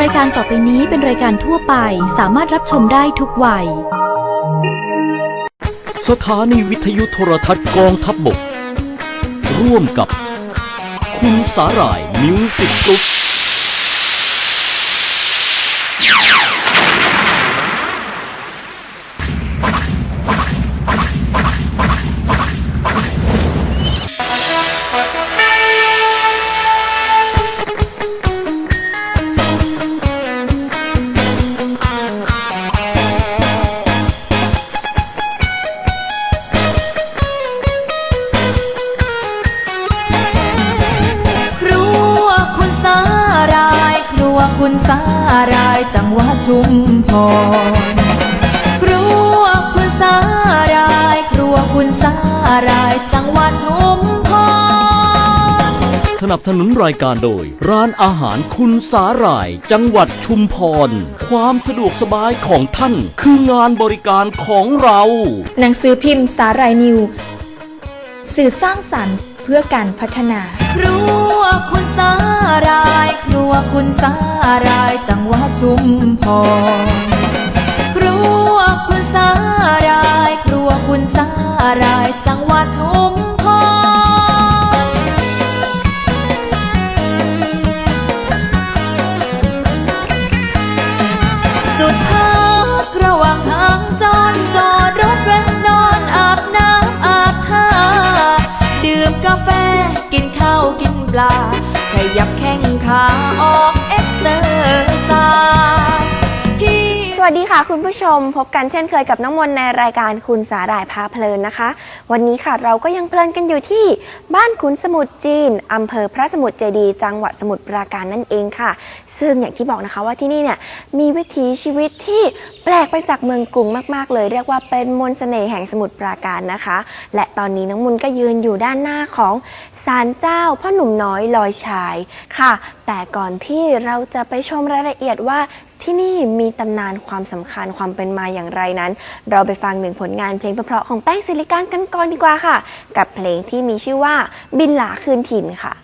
รายการต่อไปนี้เป็นรายการทั่วไปสามารถรับชมได้ทุกวัย สถานีวิทยุโทรทัศน์กองทัพบบก ร่วมกับ คุณสาหร่ายมิวสิกกรุ๊ป คุณสารายจังหวัดชุมพร ครัวคุณสาราย ครัวคุณสาราย จังหวัดชุมพร สนับสนุนรายการโดย ร้านอาหารคุณสาหร่าย จังหวัดชุมพร ความสะดวกสบายของท่านคืองานบริการของเรา หนังสือพิมพ์สารายนิว สื่อสร้างสรรค์เพื่อการพัฒนา ครัวคุณสา ราย ครัวคุณสารายจังหวัดชุมพรครัวคุณสาราย ครัวคุณสาราย จังหวัดชุมพรจุดพักระหว่างทางจอนจอดรถแวะนอนอาบน้ำอาบท่าดื่มกาแฟกินข้าวกินปลา ยับแข้งขาออกเอ็กเซอร์ไซส์ที่ สวัสดีค่ะคุณผู้ชมพบกันเช่นเคยกับน้องมนต์ในรายการคุณสาหร่ายพาเพลินนะคะ วันนี้ค่ะเราก็ยังเพลินกันอยู่ที่บ้านขุนสมุทรจีนอำเภอพระสมุทรเจดีย์จังหวัดสมุทรปราการนั่นเองค่ะ ซึ่งอย่างที่บอกนะคะว่าที่นี่เนี่ยมีวิถีชีวิตที่แปลกไปจากเมืองกรุงมาก ๆ เลย เรียกว่าเป็นมนต์เสน่ห์แห่งสมุทรปราการนะคะ และตอนนี้น้องมุนก็ยืนอยู่ด้านหน้าของศาลเจ้าพ่อหนุ่มน้อยลอยชายค่ะ แต่ก่อนที่เราจะไปชมรายละเอียดว่าที่นี่มีตำนานความสำคัญความเป็นมาอย่างไรนั้น เราไปฟังหนึ่งผลงานเพลงเพราะๆของแป้งศิริการกันก่อนดีกว่าค่ะ กับเพลงที่มีชื่อว่าบินหลาคืนถิ่นค่ะ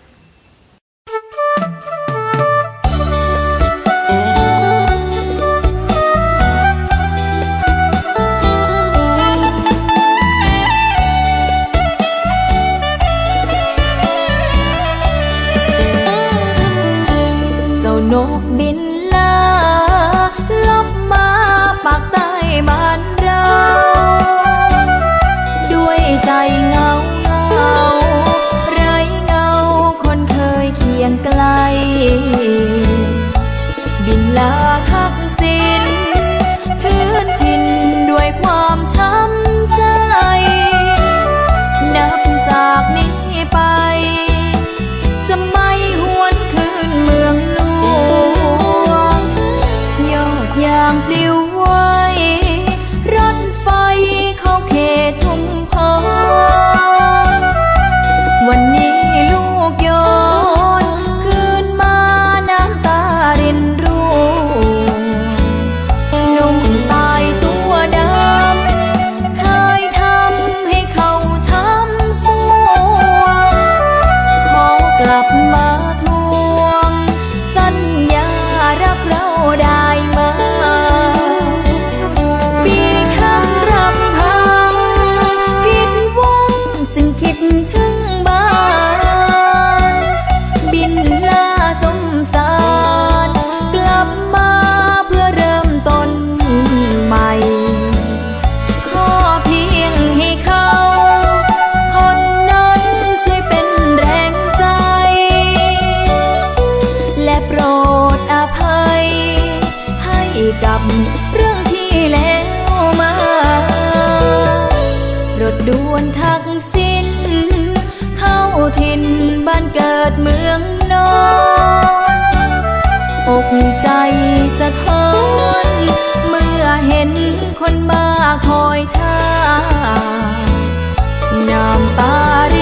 ยเคียงไกล บินลาทัก กลับมา น้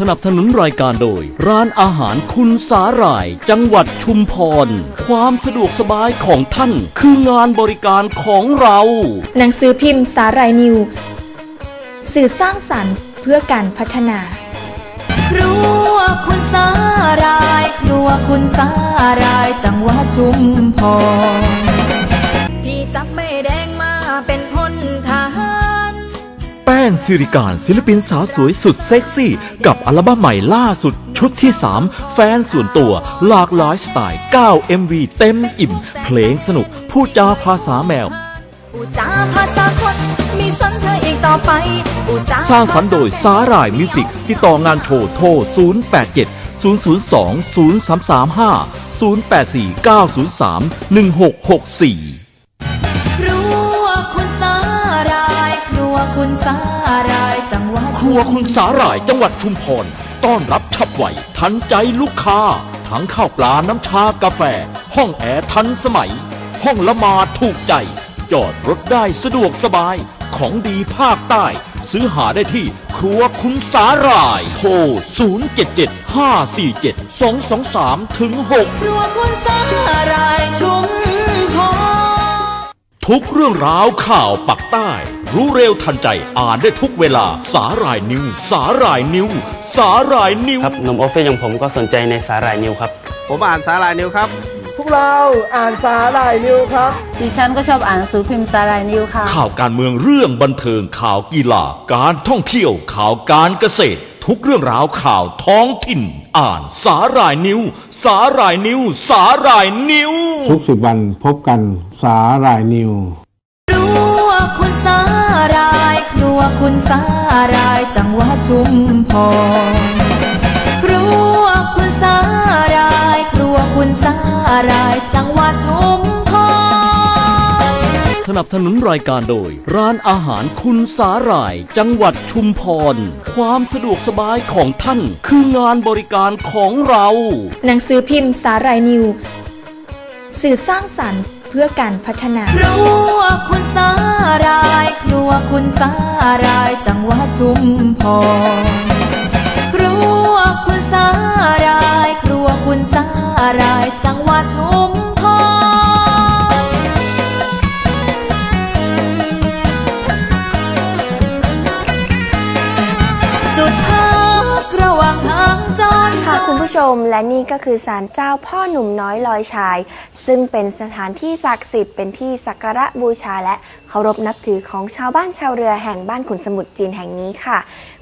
สนับสนุนรายการโดย ร้านอาหารคุณสาหร่าย จังหวัดชุมพร ความสะดวกสบายของท่าน คืองานบริการของเรา หนังสือพิมพ์สาหร่ายนิว สื่อสร้างสรรค์เพื่อการพัฒนาครัวคุณสารายครัวคุณสาราย จังหวัดชุมพร สิริการศิลปินสาวสวยสุดเซ็กซี่ กับอัลบั้มใหม่ล่าสุดชุดที่ 3 แฟนส่วนตัว หลากหลายสไตล์ 9 MV เต็มอิ่ม เพลงสนุกพูดจาภาษาแมวอุจาภาษาคนมีสนเธออีกต่อไปอุจาสร้างสรรค์โดยสาหร่ายมิวสิกติดต่องานโทรโทร 087 002 0335 084 903 1664 รัวคุณสาหร่ายจังหวัดชุมพร ต้อนรับฉับไวทันใจลูกค้า ทั้งข้าวปลาน้ำชากาแฟ ห้องแอร์ทันสมัย ห้องละมาถูกใจ จอดรถได้สะดวกสบาย ของดีภาคใต้ ซื้อหาได้ที่ครัวคุณสาหร่าย โทร 077 547 223ถึง6ครัวคุณสารายชุม ทุกเรื่องราวข่าวปักใต้ รู้เร็วทันใจอ่านได้ทุกเวลาสาหร่ายนิว สาหร่ายนิว สาหร่ายนิว ครับหนุ่มออฟฟิศอย่างผมก็สนใจในสาหร่ายนิวครับ ผมอ่านสาหร่ายนิวครับ พวกเราอ่านสาหร่ายนิวครับ ดิฉันก็ชอบอ่านหนังสือพิมพ์สาหร่ายนิวค่ะ ข่าวการเมืองเรื่องบันเทิงข่าวกีฬาการท่องเที่ยวข่าวการเกษตร ทุกเรื่องราวข่าวท้องถิ่น อ่านสาหร่ายนิวสาหร่ายนิวสาหร่ายนิวทุกสิบวันพบกันสาหร่ายนิวครัวคุณสารายครัวคุณสารายจังหวัดชุมพรครัวคุณสารายครัวคุณสารายจังหวัดชุมพร สนับสนุนรายการโดย ร้านอาหารคุณสาหร่าย จังหวัดชุมพร ความสะดวกสบายของท่าน คืองานบริการของเรา หนังสือพิมพ์สาหร่ายนิว สื่อสร้างสรรค์เพื่อการพัฒนา ครัวคุณสารายครัวคุณสารายจังหวัดชุมพรครัวคุณสารายครัวคุณสารายจังหวัดชุมพร ค่ะรคุณผู้ชมและนี่ก็คือศาลเจ้าพ่อหนุ่มน้อยลอยชาย ซึ่งเป็นสถานที่ศักดิ์สิทธิ์เป็นที่สักการะบูชาและเคารพนับถือของชาวบ้านชาวเรือแห่งบ้านขุนสมุทรจีนแห่งนี้ค่ะ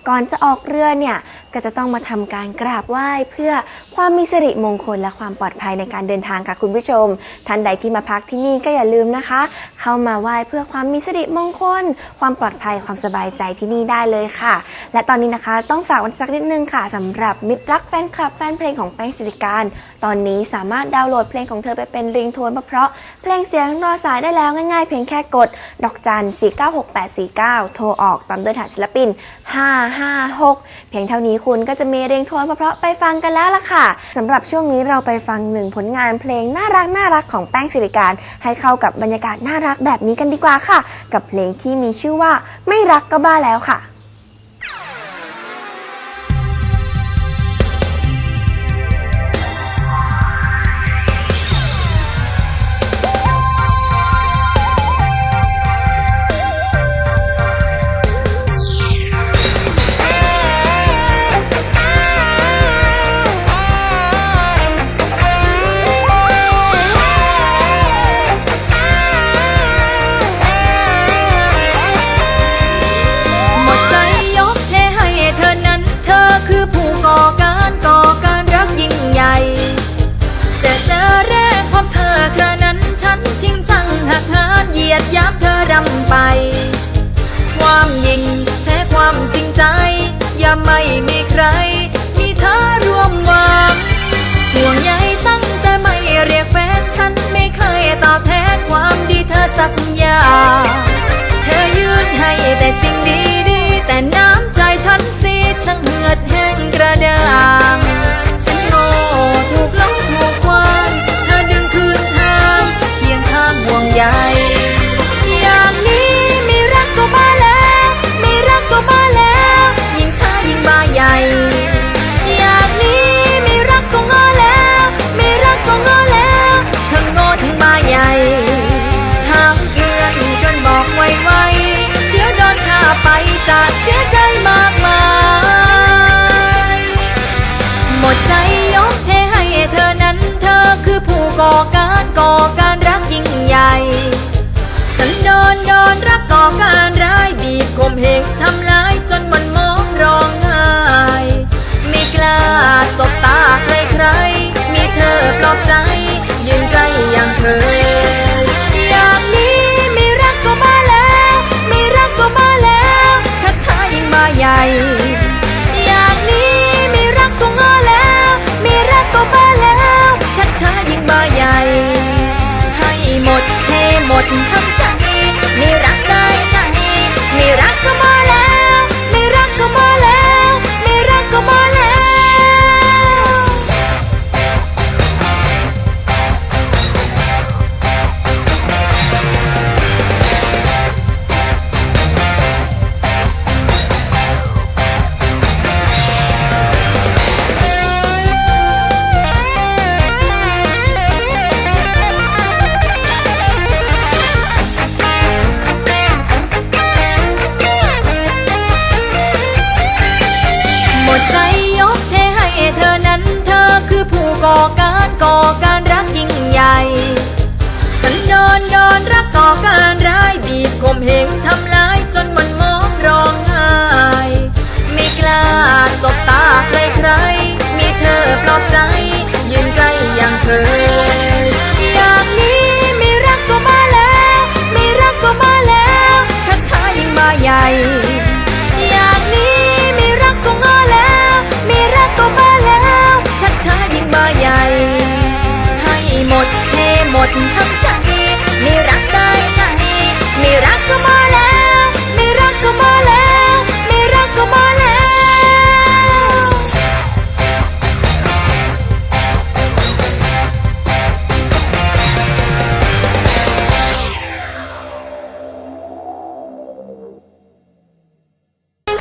ก่อนจะออกเรือเนี่ยก็จะต้องมาทำการกราบไหว้เพื่อความมีสิริมงคลและความปลอดภัยในการเดินทางค่ะคุณผู้ชม ท่านใดที่มาพักที่นี่ก็อย่าลืมนะคะ เข้ามาไหว้เพื่อความมีสิริมงคล ความปลอดภัยความสบายใจที่นี่ได้เลยค่ะ และตอนนี้นะคะ ต้องฝากวันสักนิดนึงค่ะสำหรับมิตรรักแฟนคลับแฟนเพลงของแป้งสิริการ ตอนนี้สามารถดาวน์โหลดเพลงของเธอไปเป็นริงโทนเพราะเพลงเสียงรอสายได้แล้วง่ายๆ เพียงแค่กด ดอกจัน 496849 โทรออกตามด้วยฐานศิลปิน5 5 6 เพียงเท่านี้คุณก็จะมีเรียงทวนเพราะๆไปฟังกันแล้วล่ะค่ะสำหรับช่วงนี้เราไปฟังหนึ่งผลงานเพลงน่ารักน่ารักของแป้งสิริการ ให้เข้ากับบรรยากาศน่ารักแบบนี้กันดีกว่าค่ะ กับเพลงที่มีชื่อว่าไม่รักก็บ้าแล้วค่ะ แต่สิ่งดีๆแต่น้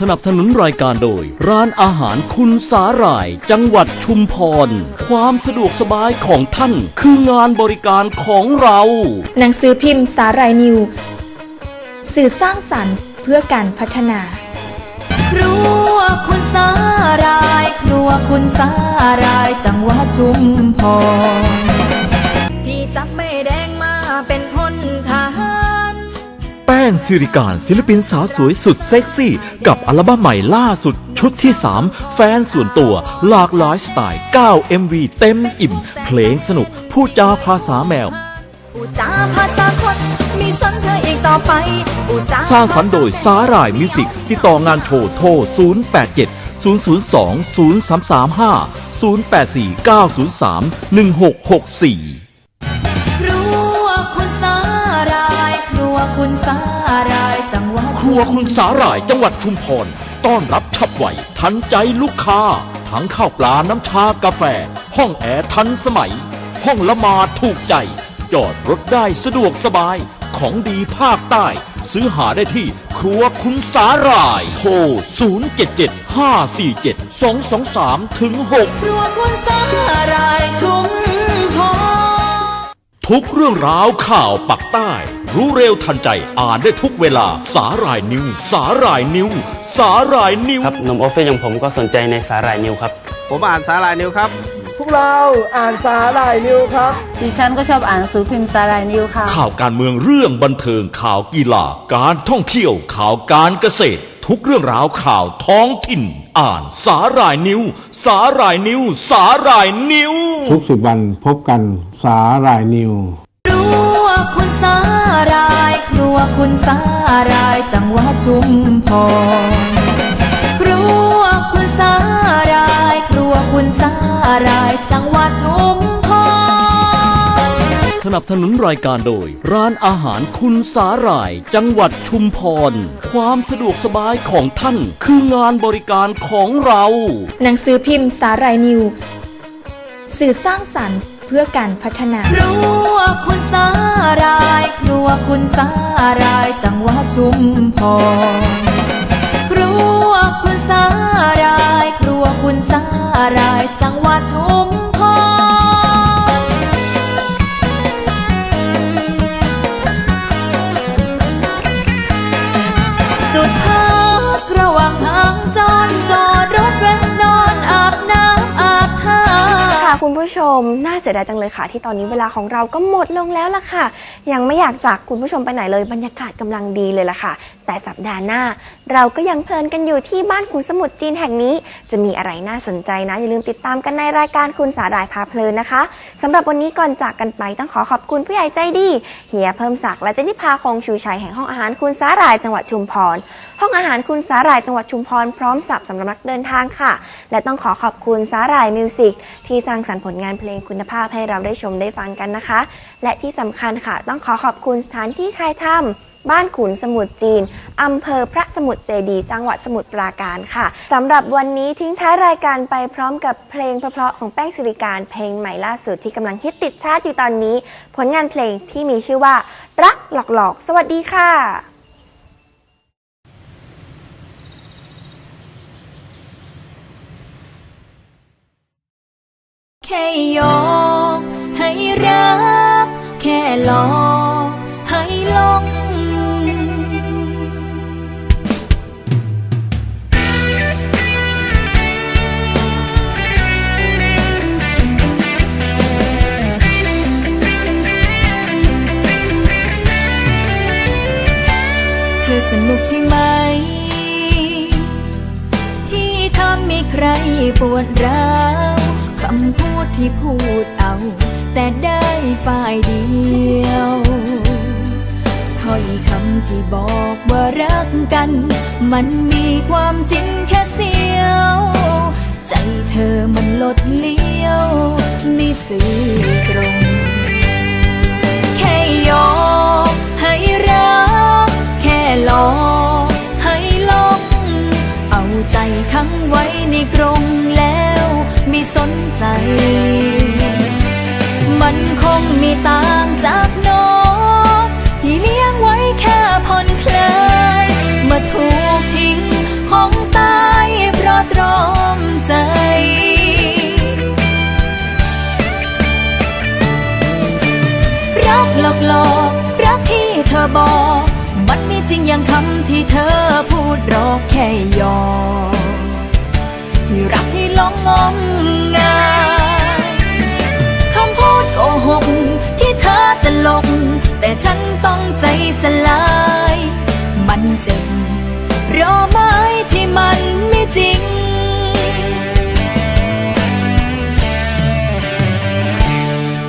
สนับสนุนรายการโดย ร้านอาหารคุณสาหร่าย จังหวัดชุมพร ความสะดวกสบายของท่าน คืองานบริการของเรา หนังสือพิมพ์สาหร่ายนิว สื่อสร้างสรรค์เพื่อการพัฒนา ครัวคุณสาหร่าย ครัวคุณสาหร่าย จังหวัดชุมพร ป้งซิริการศิลปินสาวสวยสุดเซ็กซี่ กับอัลบั้มใหม่ล่าสุดชุดที่ 3 แฟนส่วนตัว หลากหลายสไตล์ 9 MV เต็มอิ่ม เพลงสนุกผู้จาภาษาแมวจาภาษาคนมีสนเธอเองต่อไปสร้างสรรค์โดยสาหร่ายมิวสิกติดต่องานโทรโทร 087 002 0335 084 903 1664 คุณสาหรายจังหวัดครัวคุณสาหร่ายจังหวัดชุมพรต้อนรับฉับไวทันใจลูกค้า ทั้งข้าวปลาน้ำชากาแฟ ห้องแอร์ทันสมัย ห้องละหมาดถูกใจจอดรถได้สะดวกสบายของดีภาคใต้ ซื้อหาได้ที่ครัวคุณสาหร่าย โทร 077 547 223ถึง6ครัวคุณสาหรายชุมพร ทุกเรื่องราวข่าวปักใต้ รู้เร็วทันใจอ่านได้ทุกเวลาสาหร่ายนิว สาหร่ายนิว สาหร่ายนิว ครับหนุ่มออฟฟิศอย่างผมก็สนใจในสาหร่ายนิวครับ ผมอ่านสาหร่ายนิวครับ พวกเราอ่านสาหร่ายนิวครับ ดิฉันก็ชอบอ่านหนังสือพิมพ์สาลายนิวค่ะ ข่าวการเมืองเรื่องบันเทิงข่าวกีฬาการท่องเที่ยวข่าวการเกษตร ทุกเรื่องราวข่าวท้องถิ่น อ่านสาหร่ายนิว สาหร่ายนิว สาหร่ายนิว ทุกสิบวันพบกันสาหร่ายนิวครัวคุณสาหรายครัวคุณสาหรายจังหวัดชุมพรครัวคุณสาหรายครัวคุณสาหรายจังหวัดชุมพร สนับสนุนรายการโดย ร้านอาหารคุณสาหร่าย จังหวัดชุมพร ความสะดวกสบายของท่านคืองานบริการของเรา หนังสือพิมพ์สาหร่ายนิว สื่อสร้างสรรค์เพื่อการพัฒนา ครัวคุณสาหรายครัวคุณสาหรายจังหวัดชุมพรครัวคุณสาหรายครัวคุณสาหรายจังหวัดชุมพร คุณผู้ชม น่าเสียดายจังเลยค่ะ ที่ตอนนี้เวลาของเราก็หมดลงแล้วล่ะค่ะ ยังไม่อยากจากคุณผู้ชมไปไหนเลยบรรยากาศกำลังดีเลยล่ะค่ะ แต่สัปดาห์หน้าเราก็ยังเพลินกันอยู่ที่บ้านขุนสมุทรจีนแห่งนี้ จะมีอะไรน่าสนใจนะ อย่าลืมติดตามกันในรายการคุณสาดายพาเพลินนะคะสำหรับวันนี้ก่อนจากกันไปต้องขอขอบคุณผู้ใหญ่ใจดีเฮียเพิ่มศักดิ์และเจนิพาคงชูชัยแห่งห้องอาหารคุณสาหร่ายจังหวัดชุมพร ห้องอาหารคุณสาหร่ายจังหวัดชุมพรพร้อมสับสำหรับนักเดินทางค่ะ และต้องขอขอบคุณสาหร่ายมิวสิกที่สร้างสรรค์ผลงานเพลงคุณภาพให้เราได้ชมได้ฟังกันนะคะ และที่สำคัญค่ะ ต้องขอขอบคุณสถานที่ถ่ายทำ บ้านขุนสมุทรจีนอำเภอพระสมุทรเจดีจังหวัดสมุทรปราการค่ะสำหรับวันนี้ทิ้งท้ายรายการไปพร้อมกับเพลงเพราะๆของแป้งสิริการ เพลงใหม่ล่าสุดที่กำลังฮิตติดชาร์ตอยู่ตอนนี้ ผลงานเพลงที่มีชื่อว่า รักหลอกๆ สวัสดีค่ะแค่ยอมให้รัก แค่หลอก วดร้าวคำพูดที่พูดเอา แต่ได้ฝ่ายเดียวถ้อยคำที่บอกว่ารักกัน มันมีความจริงแค่เสียว ใจเธอมันลดเลี้ยวไม่สื่อตรง แค่ยอมให้รัก แค่หลอกให้หลง เอาใจขังไว้ในกรง ใจ มันคงมีต่างจากน้องที่เลี้ยงไว้แค่ผ่อนคลายมาถูกทิ้งของตายเพราะตรอมใจรักหลอกหลอกรักที่เธอบอก มันไม่จริงอย่างคำที่เธอพูดหรอกแค่ยอกให้รักให้หลงงม ฉันต้องใจสลาย มันเจ็บรอไม้ที่มันไม่จริง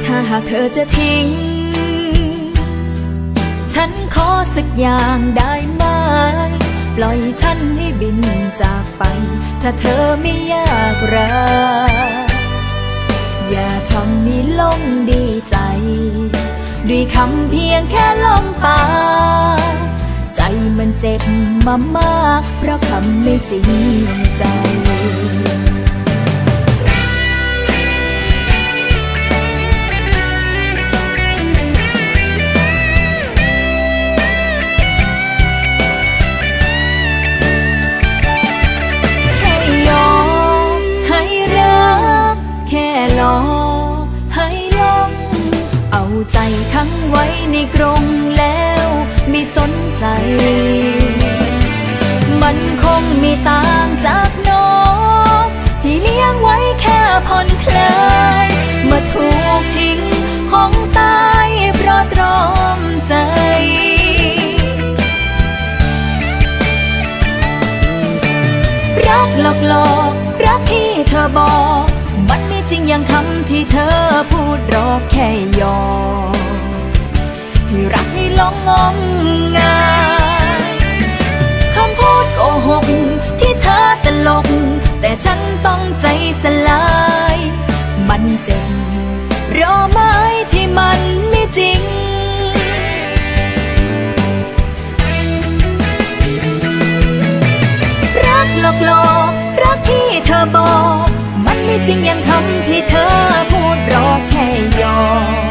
ถ้าหากเธอจะทิ้ง ฉันขอสักอย่างได้ไหม ปล่อยฉันให้บินจากไป ถ้าเธอไม่อยากรักอย่าทำให้ลงดีใจ ด้วยคำเพียงแค่ลมปากใจมันเจ็บมามาก เพราะคำไม่จริงใจ รักที่เธอบอก มันไม่จริงอย่างคำที่เธอพูดรอกแค่ยอให้รักให้ลงงมงายคำพูดโกหกที่เธอตลก แต่ฉันต้องใจสลาย มันเจ็บรอไม้ที่มันไม่จริงรักหลอกหลอก เธอบอก มันไม่จริงอย่างคำที่เธอพูดรอกแค่ยอก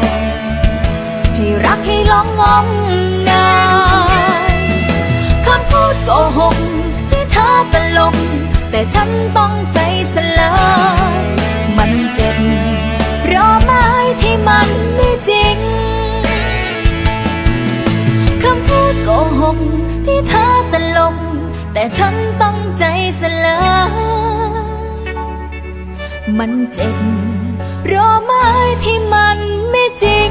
ให้รักให้ลองงมงายคำพูดโกหกที่เธอตลกแต่ฉันต้องใจสลายมันเจ็บรอไม้ที่มันไม่จริงคำพูดโกหกที่เธอตลกแต่ฉันต้องใจสลาย มันเจ็บรอไม้ที่มันไม่จริง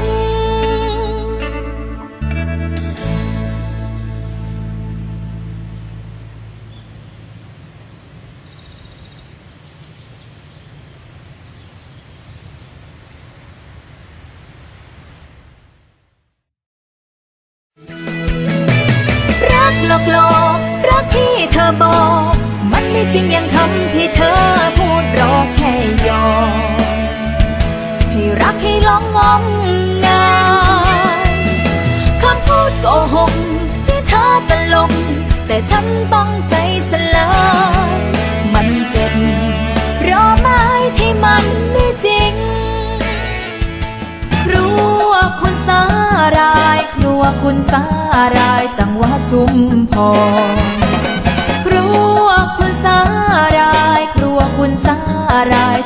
รักหลอกหลอกรักที่เธอบอก มันไม่จริงอย่างคำที่ แต่ฉันต้องใจสลายมันเจ็บรอไม้ที่มันไม่จริง รู้ว่าคุณสารายกลัวคุณสารายจังหวัดชุมพรรู้ว่าคุณสารายกลัวคุณสาราย